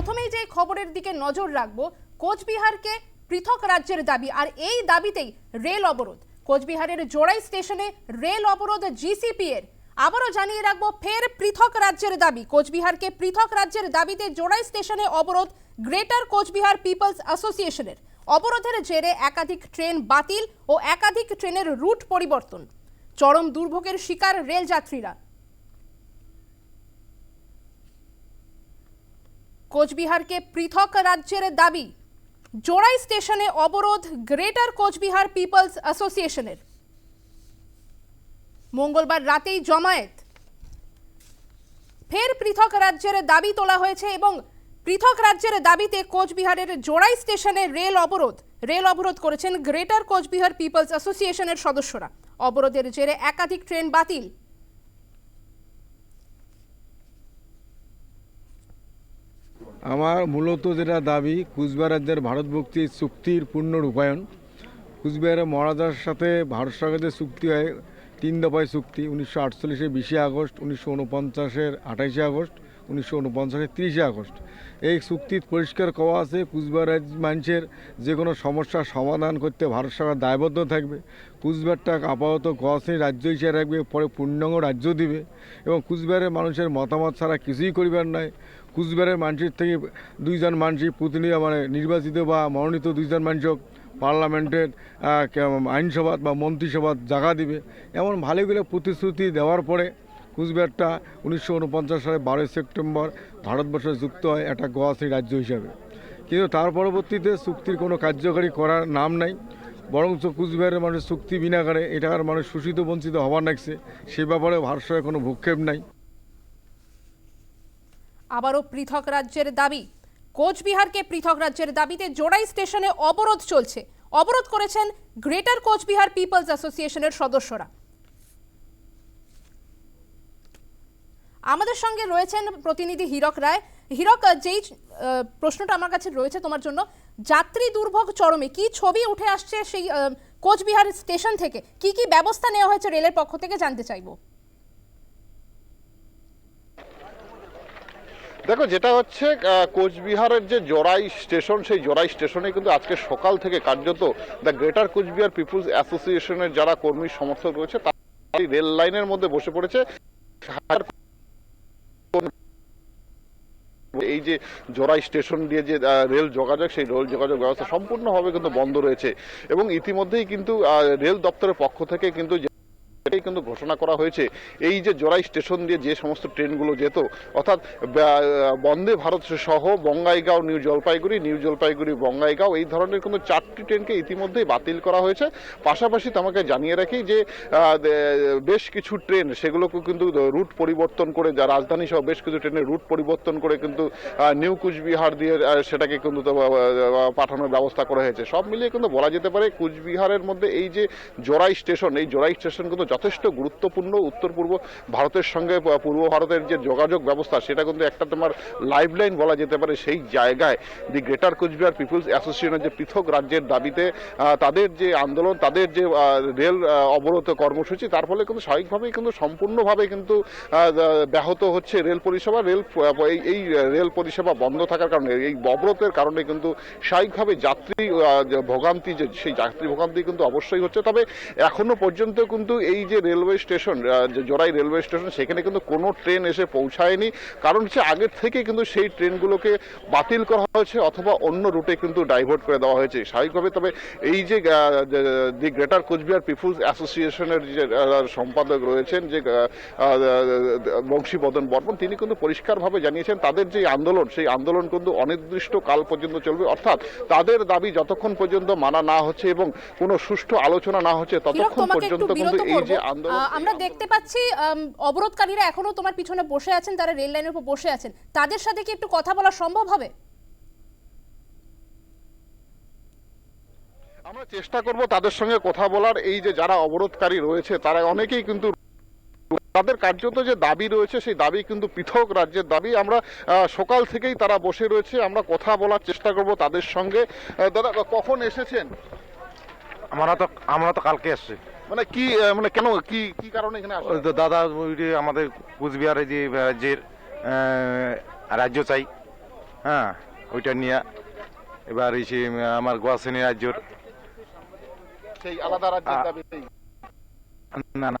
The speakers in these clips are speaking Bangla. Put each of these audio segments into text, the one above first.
প্রথমেই যে খবরের দিকে নজর রাখব, কোচবিহারকে পৃথক রাজ্যের দাবি। আর এই দাবিতেই রেল অবরোধ। কোচবিহারের জোড়াই স্টেশনে রেল অবরোধ জিসিপি এর আবারও জানিয়ে রাখব, ফের পৃথক রাজ্যের দাবি। কোচবিহারকে পৃথক রাজ্যের দাবিতে জোড়াই স্টেশনে অবরোধ গ্রেটার কোচবিহার পিপলস অ্যাসোসিয়েশনের। অবরোধের জেরে একাধিক ট্রেন বাতিল ও একাধিক ট্রেনের রুট পরিবর্তন। চরম দুর্ভোগের শিকার রেল যাত্রীরা কোচবিহারকে পৃথক রাজ্যের দাবি। জোড়াই স্টেশনে অবরোধ গ্রেটার কোচবিহার পিপলস অ্যাসোসিয়েশনের। মঙ্গলবার রাতেই জমায়েত। ফের পৃথক রাজ্যের দাবি তোলা হয়েছে এবং পৃথক রাজ্যের দাবিতে কোচবিহারের জোড়াই স্টেশনে রেল অবরোধ। রেল অবরোধ করেছেন গ্রেটার কোচবিহার পিপলস অ্যাসোসিয়েশনের সদস্যরা। অবরোধের জেরে একাধিক ট্রেন বাতিল। আমার মূলত যেটা দাবি, কুচবিহার রাজ্যের ভারত ভক্তি চুক্তির পূর্ণ রূপায়ণ। কুচবিহারের মহারাজার সাথে ভারত সরকারের চুক্তি হয়, তিন দফায় চুক্তি, উনিশশো আটচল্লিশে বিশে আগস্ট, উনিশশো উনপঞ্চাশের আঠাশে আগস্ট উনিশশো উনপঞ্চাশের তিরিশে আগস্ট। এই চুক্তিত পরিষ্কার কওয়া আছে, কুচবিহার রাজ্য মানুষের যে কোনো সমস্যার সমাধান করতে ভারত সরকার দায়বদ্ধ থাকবে। কুচবিহারটা আপাতত গসনি রাজ্য হিসেবে রাখবে, পরে পূর্ণাঙ্গ রাজ্য দিবে এবং কুচবিহারের মানুষের মতামত ছাড়া কিছুই করিবার নাই। কুচবিহারের মানুষের থেকে দুইজন মানুষই প্রতিনিধি মানে নির্বাচিত বা মনোনীত দুইজন মানুষক পার্লামেন্টের আইনসভা বা মন্ত্রিসভা জায়গা দিবে। এমন ভালোগুলো প্রতিশ্রুতি দেওয়ার পরে কুচবিহারটা উনিশশো উনপঞ্চাশ সালে বারোই সেপ্টেম্বর ভারতবর্ষে যুক্ত হয় একটা গোয়াশ্রী রাজ্য হিসাবে। কিন্তু তার পরবর্তীতে চুক্তির কোনো কার্যকারী করার নাম নাই, বরঞ্চ কুচবিহারের মানুষ চুক্তি বিনা করে এটাকার মানুষ শোষিত, বঞ্চিত হবার লাগছে সে ব্যাপারে সরকারের কোনো ভূক্ষেপ নাই। আবারও পৃথক রাজ্যের দাবি। কোচবিহারকে পৃথক রাজ্যের দাবিতে জোড়াই স্টেশনে অবরোধ চলছে। অবরোধ করেছেন গ্রেটার কোচবিহার পিপলস অ্যাসোসিয়েশনের সদস্যরা। আমাদের সঙ্গে রয়েছেন প্রতিনিধি হীরক রায়। হীরক, যেই প্রশ্নটা আমার কাছে রয়েছে তোমার জন্য, যাত্রী দুর্ভোগ চরমে কি ছবি উঠে আসছে সেই কোচবিহার স্টেশন থেকে? কি কি ব্যবস্থা নেওয়া হয়েছে রেলের পক্ষ থেকে জানতে চাইব। দেখো, যেটা হচ্ছে কোচবিহারের যে জোড়াই স্টেশন, সেই জোড়াই স্টেশনে কিন্তু আজকে সকাল থেকে কার্যত দ্য গ্রেটার কোচবিহার পিপুলস অ্যাসোসিয়েশনের যারা কর্মী সমর্থক রয়েছে তারা রেল লাইনের মধ্যে বসে পড়েছে। এই যে জোড়াই স্টেশন দিয়ে যে রেল যোগাযোগ, সেই রেল যোগাযোগ ব্যবস্থা সম্পূর্ণভাবে কিন্তু বন্ধ রয়েছে। এবং ইতিমধ্যেই কিন্তু রেল দপ্তরের পক্ষ থেকে কিন্তু এটাই কিন্তু ঘোষণা করা হয়েছে। এই যে জোড়াই স্টেশন দিয়ে যে সমস্ত ট্রেনগুলো যেত, অর্থাৎ বন্দে ভারত সহ বঙ্গাইগাঁও, নিউ জলপাইগুড়ি নিউ জলপাইগুড়ি, বঙ্গাইগাঁও, এই ধরনের কিন্তু চারটি ট্রেনকে ইতিমধ্যেই বাতিল করা হয়েছে। পাশাপাশি তোমাকে জানিয়ে রাখি যে বেশ কিছু ট্রেন সেগুলোকে কিন্তু রুট পরিবর্তন করে, যা রাজধানী সহ বেশ কিছু ট্রেনের রুট পরিবর্তন করে কিন্তু নিউ কুচবিহার দিয়ে সেটাকে কিন্তু পাঠানোর ব্যবস্থা করা হয়েছে। সব মিলিয়ে কিন্তু বলা যেতে পারে কুচবিহারের মধ্যে এই যে জোড়াই স্টেশন, এই জোড়াই স্টেশন কিন্তু যথেষ্ট গুরুত্বপূর্ণ উত্তর পূর্ব ভারতের সঙ্গে পূর্ব ভারতের যে যোগাযোগ ব্যবস্থা, সেটা কিন্তু একটা তোমার লাইফ লাইন বলা যেতে পারে। সেই জায়গায় দি গ্রেটার কুচবিহার পিপুলস অ্যাসোসিয়েশনের যে পৃথক রাজ্যের দাবিতে তাদের যে আন্দোলন, তাদের যে রেল অবরোধ কর্মসূচি, তার ফলে কিন্তু স্বাভাবিকভাবেই কিন্তু সম্পূর্ণভাবে কিন্তু ব্যাহত হচ্ছে রেল পরিষেবা। রেল এই রেল পরিষেবা বন্ধ থাকার কারণে, এই অবরোধের কারণে কিন্তু স্বাভাবিকভাবে যাত্রী ভোগান্তি, যে সেই যাত্রী ভোগান্তি কিন্তু অবশ্যই হচ্ছে। তবে এখনও পর্যন্ত কিন্তু এই যে railway station Jorai railway station সেখানে কিন্তু কোনো ট্রেন এসে পৌঁছায়নি। কারণ হচ্ছে আগের থেকে কিন্তু সেই ট্রেনগুলোকে বাতিল করা হয়েছে অথবা অন্য রুটে কিন্তু ডাইভার্ট করে দেওয়া হয়েছে। স্বাভাবিকভাবে তবে এই যে দি গ্রেটার কোচবিহার পিপুলস অ্যাসোসিয়েশনের যে সম্পাদক রয়েছেন যে বংশীবদন বর্মন তিনি কিন্তু পরিষ্কারভাবে জানিয়েছেন তাদের যে আন্দোলন সেই আন্দোলন কিন্তু অনির্দিষ্ট কাল পর্যন্ত চলবে। অর্থাৎ তাদের দাবি যতক্ষণ পর্যন্ত মানা না হচ্ছে এবং কোনো সুষ্ঠু আলোচনা না হচ্ছে ততক্ষণ পর্যন্ত কিন্তু এই যে আন্দোলন আমরা দেখতে পাচ্ছি অবরোধকারীরা এখনও তোমার পিছনে বসে আছেন তারা রেল লাইনের উপর বসে আছেন। তাদের সাথে কি একটু কথা বলা সম্ভব হবে? আমরা চেষ্টা করব তাদের সঙ্গে কথা বলার। এই যে যারা অবরোধকারী রয়েছে তারা অনেকেই কিন্তু তাদের কার্যত যে দাবি রয়েছে সেই দাবি কিন্তু পৃথক রাজ্যের দাবি। আমরা সকাল থেকেই তারা বসে রয়েছে। আমরা কথা বলার চেষ্টা করব তাদের সঙ্গে। দাদা কখন এসেছেন? আমরা তো আমরা তো কালকে এসছি। মানে কি মানে কেন কি কি কারণে এখানে আসা? ওই দাদা আমাদের কুচবিহারে যে রাজ্যের রাজ্য চাই হ্যাঁ ওইটা নিয়ে। এবার এই সেই, আমার গোয়াশ্রেণী রাজ্যর। সেই আলাদা রাজ্যের না না।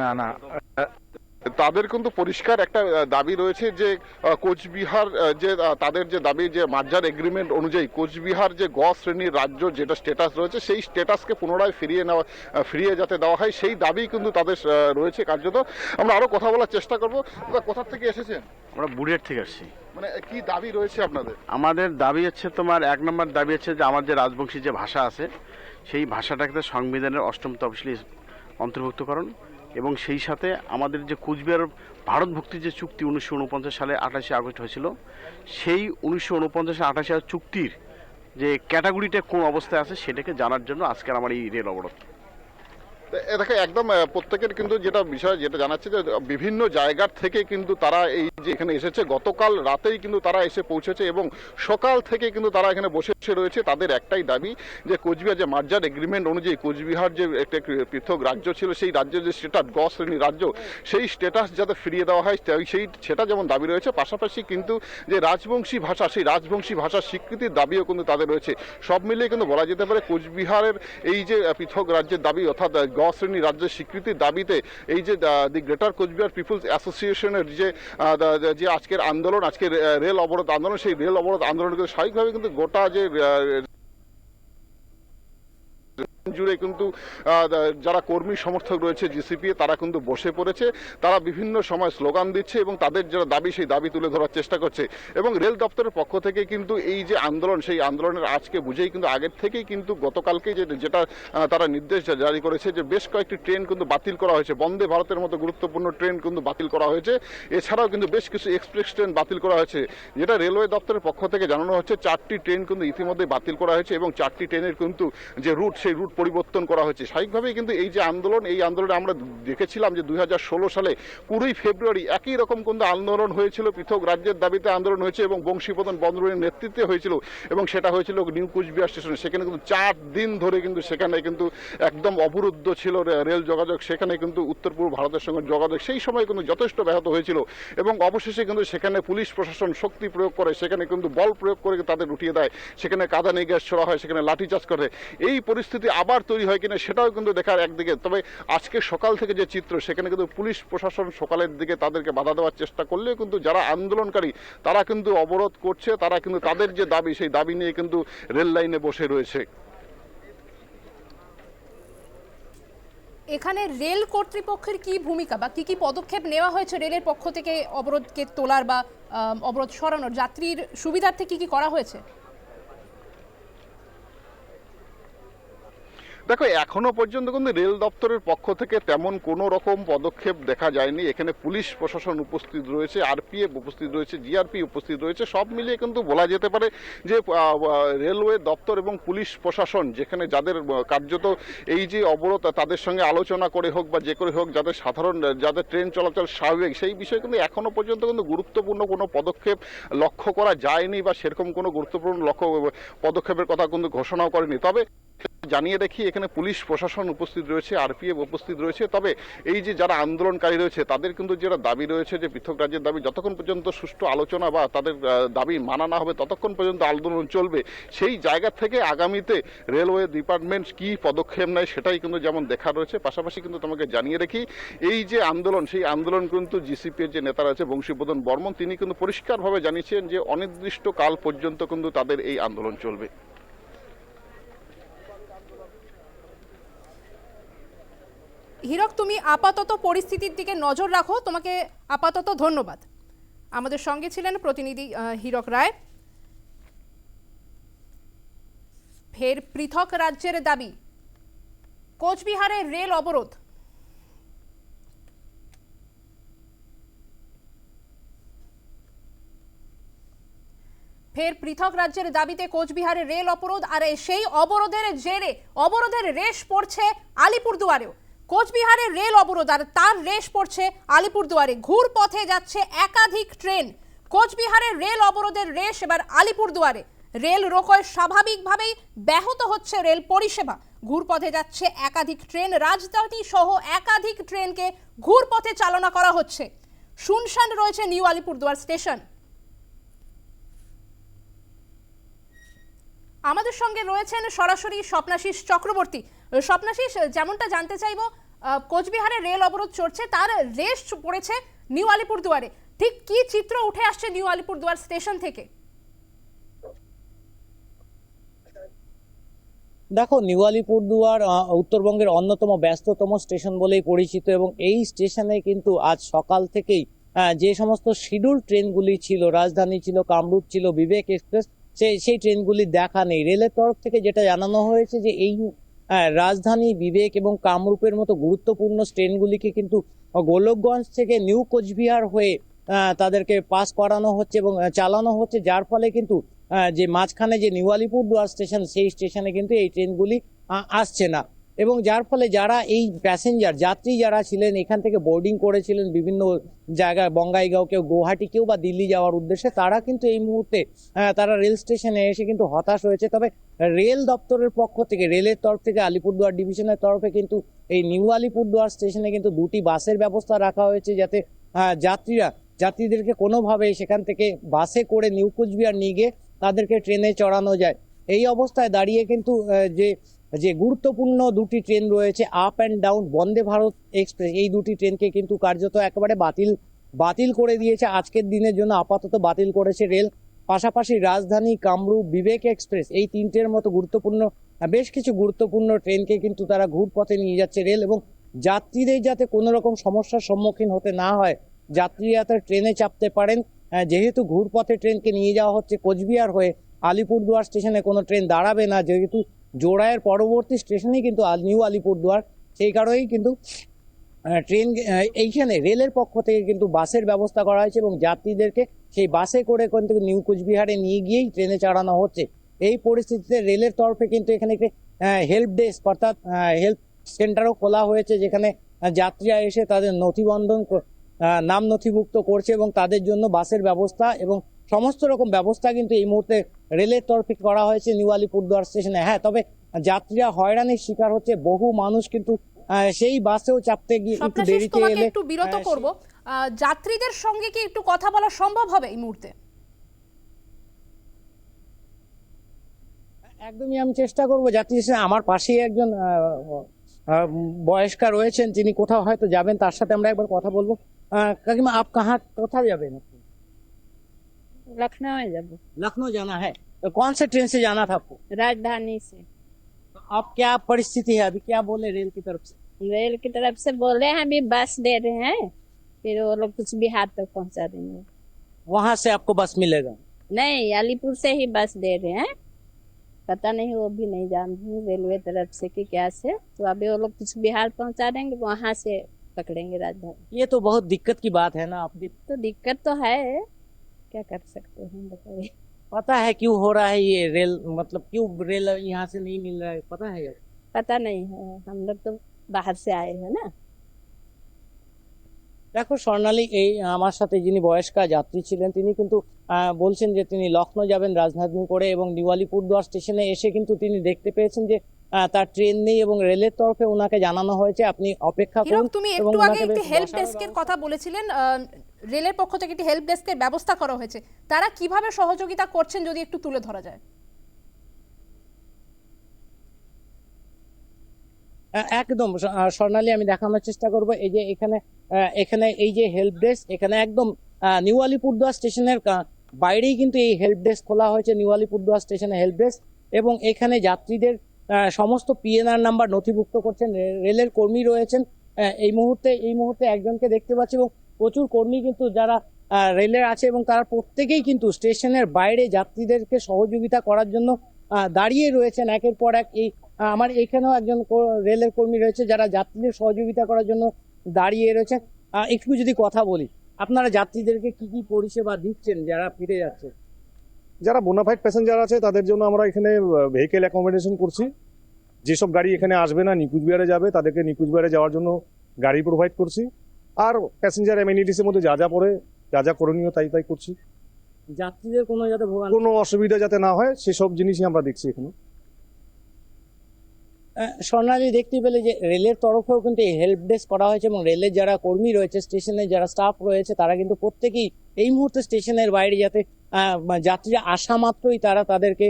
না না। তাদের কিন্তু পরিষ্কার একটা দাবি রয়েছে যে কোচবিহার যে তাদের যে দাবি যে মার্জার এগ্রিমেন্ট অনুযায়ী কোচবিহার যে গ শ্রেণির রাজ্য যেটা স্টেটাস রয়েছে সেই স্ট্যাটাসকে পুনরায় ফিরিয়ে নেওয়া ফিরিয়ে যাতে দেওয়া হয় সেই দাবি কিন্তু তাদের রয়েছে কার্যত। আমরা আরও কথা বলার চেষ্টা করব। কোথা থেকে এসেছেন? আমরা বুড়ের থেকে আসছি। মানে কি দাবি রয়েছে আপনাদের? আমাদের দাবি হচ্ছে তোমার এক নম্বর দাবি হচ্ছে যে আমার যে রাজবংশী যে ভাষা আছে সেই ভাষাটাকে সংবিধানের অষ্টম তফসিলি অন্তর্ভুক্তকরণ এবং সেই সাথে আমাদের যে কুচবিহার ভারত ভক্তি যে চুক্তি উনিশশো উনপঞ্চাশ সালে আঠাশে আগস্ট হয়েছিল, সেই উনিশশো উনপঞ্চাশে আঠাশে চুক্তির যে ক্যাটাগরিটা কোন অবস্থায় আছে সেটাকে জানার জন্য আজকের আমার এই রেল অবরোধ। দেখো, একদম প্রত্যেকের কিন্তু যেটা বিষয়, যেটা জানাচ্ছে যে, বিভিন্ন জায়গার থেকে কিন্তু তারা এই যে এখানে এসেছে, গতকাল রাতেই কিন্তু তারা এসে পৌঁছেছে এবং সকাল থেকে কিন্তু তারা এখানে বসে রয়েছে। তাদের একটাই দাবি যে, কোচবিহার যে মার্জার এগ্রিমেন্ট অনুযায়ী কোচবিহার যে একটা পৃথক রাজ্য ছিল, সেই রাজ্যের যে স্টেটাস গ শ্রেণির রাজ্য, সেই স্টেটাস যাতে ফিরিয়ে দেওয়া হয় সেই, সেটা যেমন দাবি রয়েছে, পাশাপাশি কিন্তু যে রাজবংশী ভাষা, সেই রাজবংশী ভাষার স্বীকৃতির দাবিও কিন্তু তাদের রয়েছে। সব মিলিয়ে কিন্তু বলা যেতে পারে, কোচবিহারের এই যে পৃথক রাজ্যের দাবি, অর্থাৎ গ শ্রেণি রাজ্যের স্বীকৃতির দাবিতে এই যে দি গ্রেটার কোচবিহার পিপুলস অ্যাসোসিয়েশনের যে যে আজকের আন্দোলন, আজকের রেল অবরোধ আন্দোলন, সেই রেল অবরোধ আন্দোলন কিন্তু স্বাভাবিকভাবে কিন্তু গোটা যে জুড়ে কিন্তু যারা কর্মী সমর্থক রয়েছে জিসিপি তারা কিন্তু বসে পড়েছে। তারা বিভিন্ন সময় স্লোগান দিচ্ছে এবং তাদের যারা দাবি, সেই দাবি তুলে ধরার চেষ্টা করছে। এবং রেল দপ্তরের পক্ষ থেকে কিন্তু এই যে আন্দোলন, সেই আন্দোলনের আজকে বুঝেই কিন্তু আগের থেকেই কিন্তু গতকালকে যে, যেটা তারা নির্দেশ জারি করেছে যে, বেশ কয়েকটি ট্রেন কিন্তু বাতিল করা হয়েছে। বন্দে ভারতের মতো গুরুত্বপূর্ণ ট্রেন কিন্তু বাতিল করা হয়েছে। এছাড়াও কিন্তু বেশ কিছু এক্সপ্রেস ট্রেন বাতিল করা হয়েছে। যেটা রেলওয়ে দপ্তরের পক্ষ থেকে জানানো হচ্ছে, চারটি ট্রেন কিন্তু ইতিমধ্যে বাতিল করা হয়েছে এবং চারটি ট্রেনের কিন্তু যে রুট, সেই রুট পরিবর্তন করা হয়েছে। স্বাভাবিকভাবেই কিন্তু এই যে আন্দোলন, এই আন্দোলনে আমরা দেখেছিলাম যে দুই হাজার ষোলো সালে কুড়ি ফেব্রুয়ারি একই রকম কিন্তু আন্দোলন হয়েছিল। পৃথক রাজ্যের দাবিতে আন্দোলন হয়েছে এবং বংশীপ্রধান বন্দরের নেতৃত্বে হয়েছিল এবং সেটা হয়েছিল নিউ কুচবিহার স্টেশনে। সেখানে কিন্তু চার দিন ধরে কিন্তু সেখানে কিন্তু একদম অবরুদ্ধ ছিল রেল যোগাযোগ। সেখানে কিন্তু উত্তর পূর্ব ভারতের সঙ্গে যোগাযোগ। সেই সময় কিন্তু যথেষ্ট ব্যাহত হয়েছিল এবং অবশেষে কিন্তু সেখানে পুলিশ প্রশাসন শক্তি প্রয়োগ করে, সেখানে কিন্তু বল প্রয়োগ করে তাদের উঠিয়ে দেয়। সেখানে কাদানি গ্যাস ছোড়া হয়, সেখানে লাঠিচার্জ করে। এই পরিস্থিতি আবার তৈরি হয় কিনা সেটাও কিন্তু দেখার একদিকে। তবে আজকে সকাল থেকে যে চিত্র, সেখানে কিন্তু পুলিশ প্রশাসন সকালের দিকে তাদেরকে বাধা দেওয়ার চেষ্টা করলেও কিন্তু যারা আন্দোলনকারী, তারা কিন্তু অবরোধ করছে। তারা কিন্তু তাদের যে দাবি, সেই দাবি নিয়ে কিন্তু রেল লাইনে বসে রয়েছে। এখানে রেল কর্তৃপক্ষের কি ভূমিকা বা কি কি পদক্ষেপ নেওয়া হয়েছে রেলের পক্ষ থেকে অবরোধকে তোলার বা অবরোধ সরানোর? যাত্রীর সুবিধার্থে কি কি করা হয়েছে? দেখো, এখনও পর্যন্ত কিন্তু রেল দপ্তরের পক্ষ থেকে তেমন কোনো রকম পদক্ষেপ দেখা যায়নি। এখানে পুলিশ প্রশাসন উপস্থিত রয়েছে, আরপিএফ উপস্থিত রয়েছে, জিআরপি উপস্থিত রয়েছে, সব মিলিয়ে কিন্তু বলা যেতে পারে যে রেলওয়ে দপ্তর এবং পুলিশ প্রশাসন, যেখানে যাদের কার্যত এই যে অবরোধ, তাদের সঙ্গে আলোচনা করে হোক বা যে করে হোক, যাদের সাধারণ, যাদের ট্রেন চলাচল স্বাভাবিক, সেই বিষয়ে কিন্তু এখনও পর্যন্ত কিন্তু গুরুত্বপূর্ণ কোনো পদক্ষেপ লক্ষ্য করা যায়নি বা সেরকম কোনো গুরুত্বপূর্ণ লক্ষ্য, পদক্ষেপের কথা কিন্তু ঘোষণাও করেনি। তবে জানিয়ে রাখি এখানে পুলিশ, প্রশাসন উপস্থিত রয়েছে, আরপিএফ উপস্থিত রয়েছে। তবে এই যে যারা আন্দোলনকারী রয়েছে, তাদের কিন্তু যেটা দাবি রয়েছে যে পৃথক রাজ্যের দাবি, যতক্ষণ পর্যন্ত সুষ্ঠু আলোচনা বা তাদের দাবি মানা না হবে, ততক্ষণ পর্যন্ত আন্দোলন চলবে। সেই জায়গা থেকে আগামীতে রেলওয়ে ডিপার্টমেন্ট কি পদক্ষেপ নেয় সেটাই কিন্তু যেমন দেখা রয়েছে, পাশাপাশি কিন্তু তোমাকে জানিয়ে রাখি, এই যে আন্দোলন, সেই আন্দোলন কিন্তু জিসিপি এর যে নেতা রয়েছে বংশীবদন বর্মন, তিনি কিন্তু পরিষ্কারভাবে জানিয়েছেন যে অনির্দিষ্ট কাল পর্যন্ত কিন্তু তাদের এই আন্দোলন চলবে। হীরক, তুমি আপাতত পরিস্থিতির দিকে নজর রাখো। তোমাকে আপাতত ধন্যবাদ। আমাদের সঙ্গে ছিলেন প্রতিনিধি হীরক রায়। ফের পৃথক রাজ্যের দাবি কোচবিহারের রেল অবরোধ। ফের পৃথক রাজ্যের দাবিতে কোচবিহারে রেল অবরোধ, আর সেই অবরোধের জেরে, অবরোধের রেশ পড়ছে আলিপুরদুয়ারেও। কোচবিহারের রেল অবরোধ আর তার রেশ পড়ছে আলিপুরদুয়ারে। ঘুর পথে যাচ্ছে একাধিক ট্রেন। কোচবিহারে রেল অবরোধের রেশ এবার আলিপুরদুয়ারে। রেল রোকোয় স্বাভাবিকভাবেই ব্যাহত হচ্ছে রেল পরিষেবা। ঘুরপথে যাচ্ছে একাধিক ট্রেন, রাজধানী সহ একাধিক ট্রেনকে ঘুরপথে চালনা করা হচ্ছে। শুনশান রয়েছে নিউ আলিপুরদুয়ার স্টেশন। আমাদের সঙ্গে রয়েছেন সরাসরি স্বপ্নাশিস চক্রবর্তী। স্বপ্নাশিস যেমনটা জানতে চাইব কোচবিহারে রেল অবরোধ চড়ছে, তার রেস পড়েছে নিউ আলিপুরদুয়ারে। ঠিক কি চিত্র উঠে আসছে নিউ আলিপুরদুয়ার স্টেশন থেকে? দেখো, নিউ আলিপুরদুয়ার উত্তরবঙ্গের অন্যতম ব্যস্ততম স্টেশন বলেই পরিচিত এবং এই স্টেশনে কিন্তু আজ সকাল থেকেই যে সমস্ত শিডিউল ট্রেনগুলি ছিল, রাজধানী ছিল, কামরূপ ছিল, বিবেক এক্সপ্রেস সেই সেই ট্রেনগুলি দেখা নেই। রেলের তরফ থেকে যেটা জানানো হয়েছে যে এই রাজধানী বিবেক এবং কামরূপের মতো গুরুত্বপূর্ণ ট্রেনগুলিকে কিন্তু গোলকগঞ্জ থেকে নিউ কোচবিহার হয়ে তাদেরকে পাস করানো হচ্ছে এবং চালানো হচ্ছে, যার ফলে কিন্তু যে মাঝখানে যে নিউ আলিপুরদুয়ার স্টেশন, সেই স্টেশনে কিন্তু এই ট্রেনগুলি আসছে না। এবং যার ফলে যারা এই প্যাসেঞ্জার যাত্রী যারা ছিলেন, এখান থেকে বোর্ডিং করেছিলেন বিভিন্ন জায়গায়, বঙ্গাইগাঁও কেউ গুয়াহাটি, কেউ বা দিল্লি যাওয়ার উদ্দেশ্যে, তারা কিন্তু এই মুহূর্তে তারা রেল স্টেশনে এসে কিন্তু হতাশ হয়েছে। তবে রেল দপ্তরের পক্ষ থেকে, রেলের তরফ থেকে, আলিপুরদুয়ার ডিভিশনের তরফে কিন্তু এই নিউ আলিপুরদুয়ার স্টেশনে কিন্তু দুটি বাসের ব্যবস্থা রাখা হয়েছে যাতে যাত্রীরা, যাত্রীদেরকে কোনোভাবে সেখান থেকে বাসে করে নিউ কোচবিহার নিয়ে গিয়ে তাদেরকে ট্রেনে চড়ানো যায়। এই অবস্থায় দাঁড়িয়ে কিন্তু যে যে গুরুত্বপূর্ণ দুটি ট্রেন রয়েছে up and down Vande Bharat express এই দুটি ট্রেনকে কিন্তু কার্যত একেবারে বাতিল বাতিল করে দিয়েছে আজকের দিনের জন্য আপাতত বাতিল করেছে রেল। পাশাপাশি রাজধানী কামরূপ বিবেক এক্সপ্রেস এই তিনটের মতো গুরুত্বপূর্ণ বেশ কিছু গুরুত্বপূর্ণ ট্রেনকে কিন্তু তারা ঘুরপথে নিয়ে যাচ্ছে রেল এবং যাত্রীদের যাতে কোনো রকম সমস্যার সম্মুখীন হতে না হয় যাত্রীরা যাতে ট্রেনে চাপতে পারেন। আহ, যেহেতু ঘুরপথে ট্রেনকে নিয়ে যাওয়া হচ্ছে কোচবিহার হয়ে আলিপুরদুয়ার স্টেশনে কোনো ট্রেন দাঁড়াবে না যেহেতু জোড়ায়ের পরবর্তী স্টেশনেই কিন্তু নিউ আলিপুরদুয়ার। সেই কারণেই কিন্তু ট্রেন এইখানে রেলের পক্ষ থেকে কিন্তু বাসের ব্যবস্থা করা হয়েছে এবং যাত্রীদেরকে সেই বাসে করে কিন্তু নিউ কোচবিহারে নিয়ে গিয়েই ট্রেনে চালানো হচ্ছে। এই পরিস্থিতিতে রেলের তরফে কিন্তু এখানে একটি হেল্প ডেস্ক অর্থাৎ হেল্প সেন্টারও খোলা হয়েছে যেখানে যাত্রীরা এসে তাদের নথিবন্ধন নাম নথিভুক্ত করছে এবং তাদের জন্য বাসের ব্যবস্থা এবং সমস্ত রকম ব্যবস্থা কিন্তু এই মুহূর্তে রেলের তরফে করা হয়েছে নিউ আলিপুরদুয়ার স্টেশনে। হ্যাঁ তবে যাত্রীরা হয়রানির শিকার হচ্ছে বহু মানুষ কিন্তু সেই বাসেও চাপতে গিয়ে একটু দেরিতে এলে একটু বিরত করব। যাত্রীদের সঙ্গে কি একটু কথা বলা সম্ভব হবে এই মুহূর্তে? একদমই আমি চেষ্টা করব যাত্রী আমার পাশেই একজন বয়স্কা রয়েছেন তিনি কোথাও হয়তো যাবেন তার সাথে আমরা একবার কথা বলবো আহ, কাকিমা আপ কাহা কোথায় যাবেন लखनऊ में जब लखनऊ जाना है तो कौन से ट्रेन से जाना था आपको राजधानी से तो अब क्या परिस्थिति है अभी क्या बोले रेल की तरफ से रेल की तरफ से बोल रहे हैं अभी बस दे रहे हैं फिर वो लोग कुछ बिहार तक पहुंचा देंगे वहां से आपको बस मिलेगा नहीं अलीपुर से ही बस दे रहे हैं पता नहीं वो भी नहीं जानती रेलवे तरफ़ से कि क्या से। तो अभी वो लोग कुछ बिहार पहुँचा देंगे वहाँ से पकड़ेंगे राजधानी। ये तो बहुत दिक्कत की बात है ना आपकी तो दिक्कत तो है क्या कर सकते हैं बताइए। पता है क्यों हो रहा है ये रेल मतलब क्यों रेल यहाँ से नहीं मिल रहा है पता है? पता नहीं है हम लोग तो बाहर से आए हैं ना। দেখো স্বর্ণালী এই আমার সাথে যিনি বয়স্কা যাত্রী ছিলেন তিনি কিন্তু বলছেন যে তিনি লখনৌ যাবেন রাজধানী করে এবং নিউ আলিপুরদুয়ার স্টেশনে এসে কিন্তু তিনি দেখতে পেয়েছেন যে তার ট্রেন নেই এবং রেলের তরফে ওনাকে জানানো হয়েছে। আপনি অপেক্ষা করুন তুমি একটু আগে একটি হেল্প ডেস্কের কথা বলেছিলেন রেলের পক্ষ থেকে একটি হেল্প ডেস্কের ব্যবস্থা করা হয়েছে। তারা কীভাবে সহযোগিতা করছেন যদি একটু তুলে ধরা যায়? একদম। স্বর্ণালী আমি দেখানোর চেষ্টা করব। এই যে এখানে এখানে এই যে হেল্প ডেস্ক এখানে একদম নিউ আলিপুরদুয়ার স্টেশনের বাইরেই কিন্তু এই হেল্প ডেস্ক খোলা হয়েছে নিউ আলিপুরদুয়ার স্টেশনে হেল্প ডেস্ক এবং এখানে যাত্রীদের সমস্ত পিএনআর নাম্বার নথিভুক্ত করছেন। রেলের কর্মী রয়েছেন। এই মুহূর্তে এই মুহূর্তে একজনকে দেখতে পাচ্ছি এবং প্রচুর কর্মী কিন্তু যারা রেলের আছে এবং তারা প্রত্যেকেই কিন্তু স্টেশনের বাইরে যাত্রীদেরকে সহযোগিতা করার জন্য দাঁড়িয়ে রয়েছেন। একের পর এক এই আমার এখানেও একজন রেলের কর্মী রয়েছে যারা যাত্রীদের সহযোগিতা করার জন্য দাঁড়িয়ে রয়েছে। একটু যদি কথা বলি আপনারা যাত্রীদেরকে কি কি পরিষেবা দিচ্ছেন যারা ফিরে যাচ্ছে? যারা বোনাফাইড প্যাসেঞ্জার আছে তাদের জন্য আমরা এখানে ভেহিকেল অ্যাকোমোডেশন করছি। যেসব গাড়ি এখানে আসবে না নিকুচবিহারে যাবে তাদেরকে নিকুচবিহারে যাওয়ার জন্য গাড়ি প্রোভাইড করছি। আর প্যাসেঞ্জার এমিনিটিসের মধ্যে যা যা পড়ে যা যা করণীয় তাই তাই করছি। যাত্রীদের কোনো যাতে কোনো অসুবিধা যাতে না হয় সেসব জিনিসই আমরা দেখছি এখানে। স্বর্ণালী দেখতে পেলে যে রেলের তরফেও কিন্তু এই হেল্প ডেস্ক করা হয়েছে এবং রেলের যারা কর্মী রয়েছে, স্টেশনের যারা স্টাফ রয়েছে, তারা কিন্তু প্রত্যেকেই এই মুহূর্তে স্টেশনের বাইরে যাতে যাত্রীরা আসা মাত্রই তারা তাদেরকে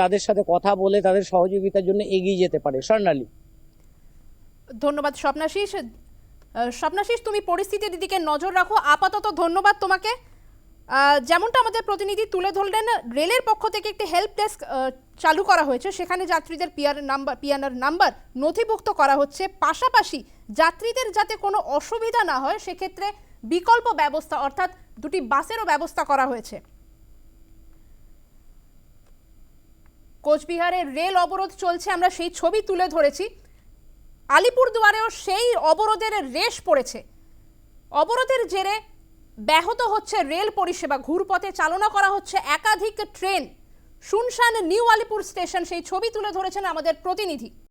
তাদের সাথে কথা বলে, তাদের সহযোগিতার জন্য এগিয়ে যেতে পারে। স্বর্ণালী ধন্যবাদ, স্বপ্নাশিস। স্বপ্নাশিস, তুমি পরিস্থিতির দিকে নজর রাখো। আপাতত ধন্যবাদ তোমাকে। যেমনটা আমাদের প্রতিনিধি তুলে ধরলেন, রেলের পক্ষ থেকে একটি হেল্প ডেস্ক চালু করা হয়েছে। সেখানে যাত্রীদের পিয়ার নাম্বার, পিয়ানার নাম্বার নথিভুক্ত করা হচ্ছে। পাশাপাশি যাত্রীদের যাতে কোনো অসুবিধা না হয়, সেক্ষেত্রে বিকল্প ব্যবস্থা, অর্থাৎ দুটি বাসেরও ব্যবস্থা করা হয়েছে। কোচবিহারে রেল অবরোধ চলছে, আমরা সেই ছবি তুলে ধরেছি। আলিপুরদুয়ারেও সেই অবরোধের রেশ পড়েছে। অবরোধের জেরে ব্যাহত হচ্ছে রেল পরিষেবা, ঘুরপথে চালনা করা হচ্ছে একাধিক ট্রেন। শুনশান নিউ আলিপুর স্টেশন সেই ছবি তুলে ধরেছেন আমাদের প্রতিনিধি।